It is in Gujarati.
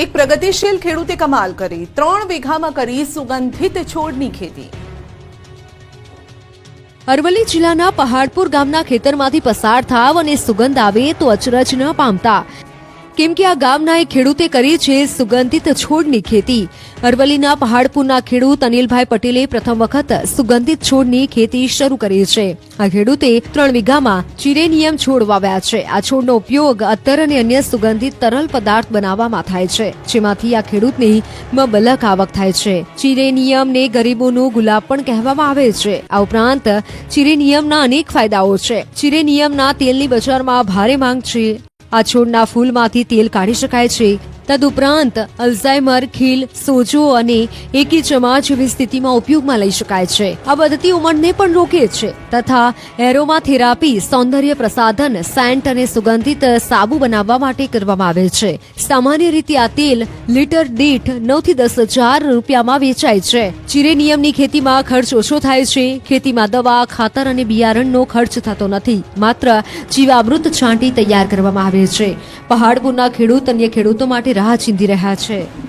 એક પ્રગતિશીલ ખેડૂતે કમાલ કરી. ત્રણ વીઘામાં કરી સુગંધિત છોડની ખેતી. અરવલ્લી જિલ્લાના પહાડપુર ગામના ખેતરમાંથી પસાર થાવ અને સુગંધ આવે તો અચરજ ન પામતા. કેમ કે આ ગામના એક ખેડૂતે કરી છે સુગંધિત છોડની ખેતી. અરવલ્લીના પહાડપુરના ખેડૂત અનિલભાઈ પટેલે પ્રથમ વખત સુગંધિત છોડની ખેતી શરૂ કરી છે. આ ખેડૂતે ત્રણ વીઘામાં ચિરેનિયમ છોડ વાવ્યા છે. આ છોડનો ઉપયોગ અત્તર અને અન્ય સુગંધિત તરલ પદાર્થ બનાવવામાં થાય છે, જેમાંથી આ ખેડૂતની મબલક આવક થાય છે. ચિરેનિયમને ગરીબોનું ગુલાબ પણ કહેવામાં આવે છે. આ ઉપરાંત ચિરેનિયમના અનેક ફાયદાઓ છે. ચિરેનિયમના તેલની બજારમાં ભારે માંગ છે. આ છોડના ફૂલમાંથી તેલ કાઢી શકાય છે. તદુપરાંત અલ્ઝાઇમર, ખીલ, સોજો અને એકી ચમા જેવી સ્થિતિમાં ઉપયોગમાં લઈ શકાય છે. આ પદ્ધતિ ઉંમરને પણ રોકે છે તથા એરોમા થેરાપી સૌંદર્ય પ્રસાધન, સેન્ટ અને સુગંધિત સાબુ બનાવવા માટે કરવામાં આવે છે. સામાન્ય રીતે આ તેલ લીટર દીઠ નવથી દસ હજાર રૂપિયામાં વેચાય છે. ચિરેનિયમની ખેતીમાં ખર્ચ ઓછો થાય છે. ખેતીમાં દવા, ખાતર અને બિયારણનો ખર્ચ થતો નથી. માત્ર જીવામૃત છાંટી તૈયાર કરવામાં આવે છે. પહાડપુરના ખેડૂત અન્ય ખેડૂતો માટે રાહ ચીંધી રહ્યા છે.